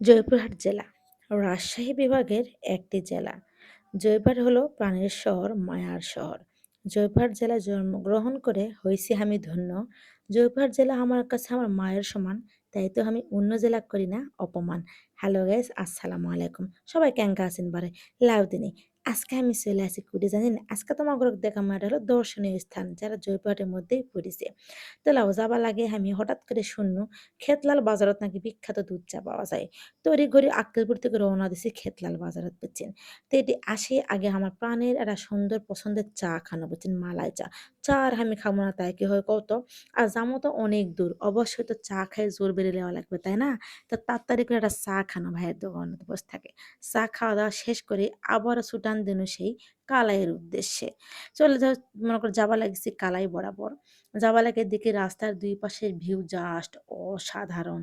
জয়পুরহাট জেলা। রাজশাহী বিভাগের একটি জেলা। জয়পুরহাট হলো প্রাণের শহর, মায়ার শহর। জয়পুরহাট জেলায় জন্মগ্রহণ করে হয়েছি আমি ধন্য। জয়পুরহাট জেলা আমার কাছে আমার মায়ের সমান, তাই তো আমি অন্য জেলা করি না, অপমান। হ্যালো গাইস আসসালামু আলাইকুম। সবাই কেঙ্কা আছেন বারে? লাউ দিনে আজকে আমি চলে আসি জানি না আজকে তোমার ঘর দেখা মাটা হলো দর্শনীয় স্থান, যারা জয়পুরহাটের মধ্যেই পড়েছে। তো লাউ যাবা লাগে আমি হঠাৎ করে শুননু, খেতলাল বাজারত নাকি বিখ্যাত দুধ চা পাওয়া যায়। তৈরি করে আক্কেলপুর থেকে রওনা দিছি খেতলাল বাজারত, বুঝছেন? তো এটি আসে আগে আমার প্রাণের একটা সুন্দর পছন্দের চা খানো, বুঝছেন? মালাই চা। চা আর আমি খাব না, তাই কি হয় কত আর যাব তো অনেক দূর, অবশ্যই তো চা খাই জোর বেড়ে নেওয়া লাগবে, তাই না? তো তাড়াতাড়ি করে একটা চা খানো ভাইয়ের দোকানে বসে থাকে। চা খাওয়া দাওয়া শেষ করে আবার ছুটান দিন সেই কালাইয়ের উদ্দেশ্যে। চলে যাও, মনে করো যাবা লাগছে কালাই বরাবর। লাগে দেখি রাস্তার দুই পাশের ভিউ জাস্ট অসাধারণ।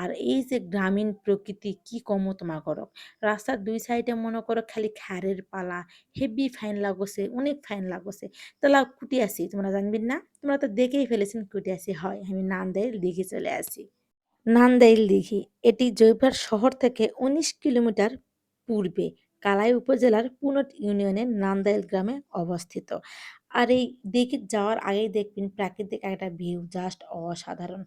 আর এই যে গ্রামীণ প্রকৃতি, কি কমো তোমার করো? রাস্তার দুই সাইডে মনে করো খালি খ্যারের পালা হেভি ফাইন লাগছে, অনেক ফাইন লাগছে। তাহলে কুটি আসি তোমরা জানবেন না? তোমরা তো দেখেই ফেলেছেন কুটি আসি হয়, আমি নান্দাইল দিঘি চলে আসি। নান্দাইল দিঘি, এটি জয়পুরহাট শহর থেকে উনিশ কিলোমিটার পূর্বে। কালাই উপজেলার পুনট ইউনিয়নের নান্দাইল গ্রামে অবস্থিত। আর এই দিঘি যাওয়ার আগেই দেখবেন প্রাকৃতিক একটা ভিউ জাস্ট অসাধারণ।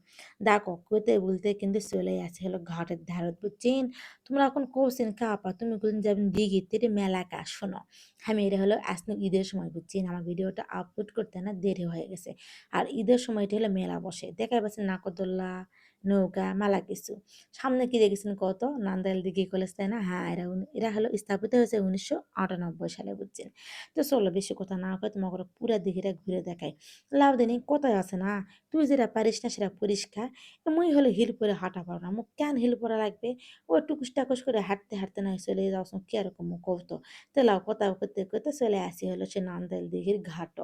দা কইতে বলতে কিন্তু চলে আসে হলো ঘাটের ধারত বুঝছেন তোমরা এখন কৌছেন কাপা তুমি কোনদিন যাবেন দিঘি তেরে মেলাকা শোনো। আমি এটা হলো আসলে ঈদের সময় বুঝছেন আমার ভিডিওটা আপলোড করতে না দেরি হয়ে গেছে। আর ঈদের সময়টা হলো মেলা বসে। দেখাই পাচ্ছেন নাকদোল্লা নৌকা, মেলা কিছু। সামনে কি দেখেছেন কত? নান্দাইল দিঘি কলেজ, তাই না? হ্যাঁ এরা এরা হলো স্থাপিত হয়েছে উনিশশো আটানব্বই সালে বুঝছেন। তো চলো, বেশি কথা না কয় তোমাকে পুরা দিঘিটা ঘুরে দেখায়। লাভ দিনে, কোথায় আছে না? তুই যেটা পারিস না সেটা পরিষ্কার মুই হলো হিল পরে হাঁটা পারো না। মুখ কেন হিল পরা লাগবে? ও টুকুস টাকুস করে হাঁটতে হাঁটতে না চলে যাও কি এরকম কৌতো তো? লাভ কথা করতে করতে চলে আসি হলো সে নান্দাইল দিঘির ঘাটত।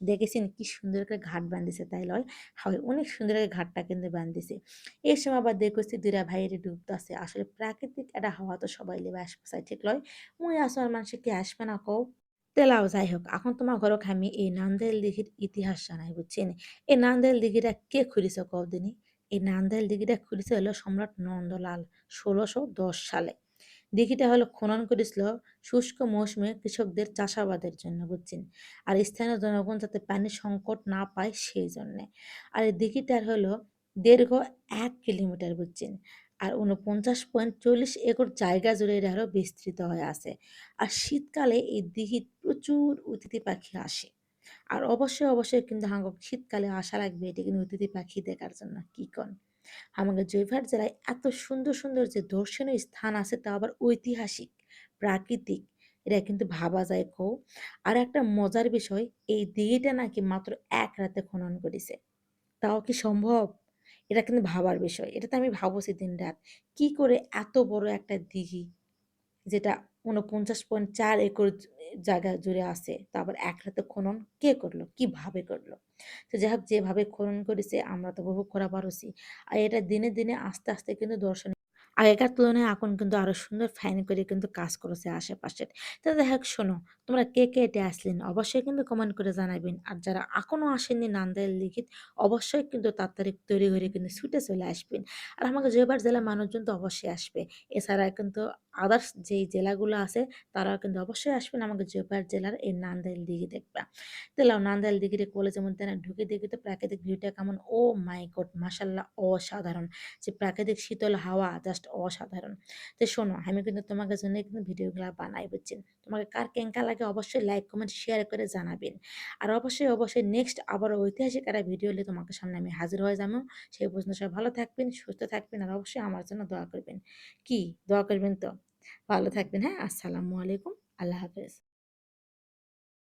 দেখেছেন কি সুন্দর করে ঘাট বান্ধিছে তাই লয়? হয় অনেক সুন্দর করে ঘাটটা কিন্তু বান্ধিছে। এই সময় আবার দেখছি দুইটা ভাইয়ের ডুবতেছে আসলে প্রাকৃতিক একটা হাওয়া তো সবাই লেবে আসবে ঠিক লয়? মুই আসো আর কি আসবে না কও? তেলাও যাই হোক এখন তোমার ঘরক আমি এই নান্দেল দিঘির ইতিহাস জানাই বুঝছেন এই নান্দেল দিঘিটা কে খুলিছে কও দিনই এই নান্দেল দিঘিটা খুলিছে হলো সম্রাট নন্দলাল ষোলোশো দশ সালে। দিঘিটা হলো খনন করেছিল শুষ্ক মৌসুমে কৃষকদের চাষাবাদের জন্য বুঝছেন আর স্থানীয় জনগণ যাতে পানির সংকট না পায় সেই জন্যে আর এই দিঘিটার হলো দীর্ঘ এক কিলোমিটার বুঝছেন। আর উনপঞ্চাশ পয়েন্ট চল্লিশ একর জায়গা জুড়ে এটা হলো বিস্তৃত হয়ে আছে। আর শীতকালে এই দিঘিত প্রচুর অতিথি পাখি আসে। আর অবশ্যই অবশ্যই কিন্তু হাঙ্গক শীতকালে আসা লাগবে, এটি কিন্তু অতিথি পাখি দেখার জন্য, কি কন? আমাদের জয়পুরহাট জেলায় এত সুন্দর সুন্দর যে দর্শনীয় স্থান আছে তা আবার ঐতিহাসিক, প্রাকৃতিক, এটা কিন্তু ভাবা যায় কো আর একটা মজার বিষয়, এই দিঘিটা নাকি মাত্র এক রাতে খনন করেছে। তাও কি সম্ভব? এটা কিন্তু ভাবার বিষয়। এটা তো আমি ভাবছি দিন রাত, কি করে এত বড় একটা দিঘি, যেটা উনপঞ্চাশ পয়েন্ট চার একর জায়গা জুড়ে আছে তারপর এক রাতে খনন কে করল? কীভাবে করল? তো যাই হোক, যেভাবে খনন করেছে, আমরা তো উপভোগ করা পারছি আর এটা দিনে দিনে আস্তে আস্তে কিন্তু দর্শন আগেকার তুলনায় এখন কিন্তু আরও সুন্দর ফাইন করে কিন্তু কাজ করেছে আশেপাশে। তো দেখা শোনো, তোমরা কে কে এটে আসলেন অবশ্যই কিন্তু কমেন্ট করে জানাবেন। আর যারা এখনও আসেননি নান্দাইল লিখিত, অবশ্যই কিন্তু তাড়াতাড়ি তৈরি করে কিন্তু ছুটে চলে আসবেন। আর আমাকে জয়বার জেলার মানুষজন তো অবশ্যই আসবে। এছাড়া কিন্তু আদার্স যেই জেলাগুলো আছে, তারাও কিন্তু অবশ্যই আসবেন। আমাকে জয়পার জেলার এই নান্দাইল দিঘি দেখবা দিলাম নান্দাইল দিঘির কলেজের মধ্যে না ঢুকে দেখি তো প্রাকৃতিক ভিউটা কেমন? ও মাই মাসাল্লাহ অসাধারণ। যে প্রাকৃতিক শীতল হাওয়া, জাস্ট অসাধারণ। তো শোনো, আমি কিন্তু তোমাকে জন্য কিন্তু ভিডিওগুলো বানাই, বুঝছেন? তোমাকে কার কেঙ্কা লাগে অবশ্যই লাইক কমেন্ট শেয়ার করে জানাবেন। আর অবশ্যই অবশ্যই নেক্সট আবার ঐতিহাসিক একটা ভিডিও হলে তোমাকে সামনে আমি হাজির হয়ে যাব। সেই পর্যন্ত সবাই ভালো থাকবেন, সুস্থ থাকবেন, আর অবশ্যই আমার জন্য দোয়া করবেন। কি? দোয়া করবেন তো? ভালো থাকবেন হ্যাঁ? আসসালামু আলাইকুম আল্লাহ হাফেজ।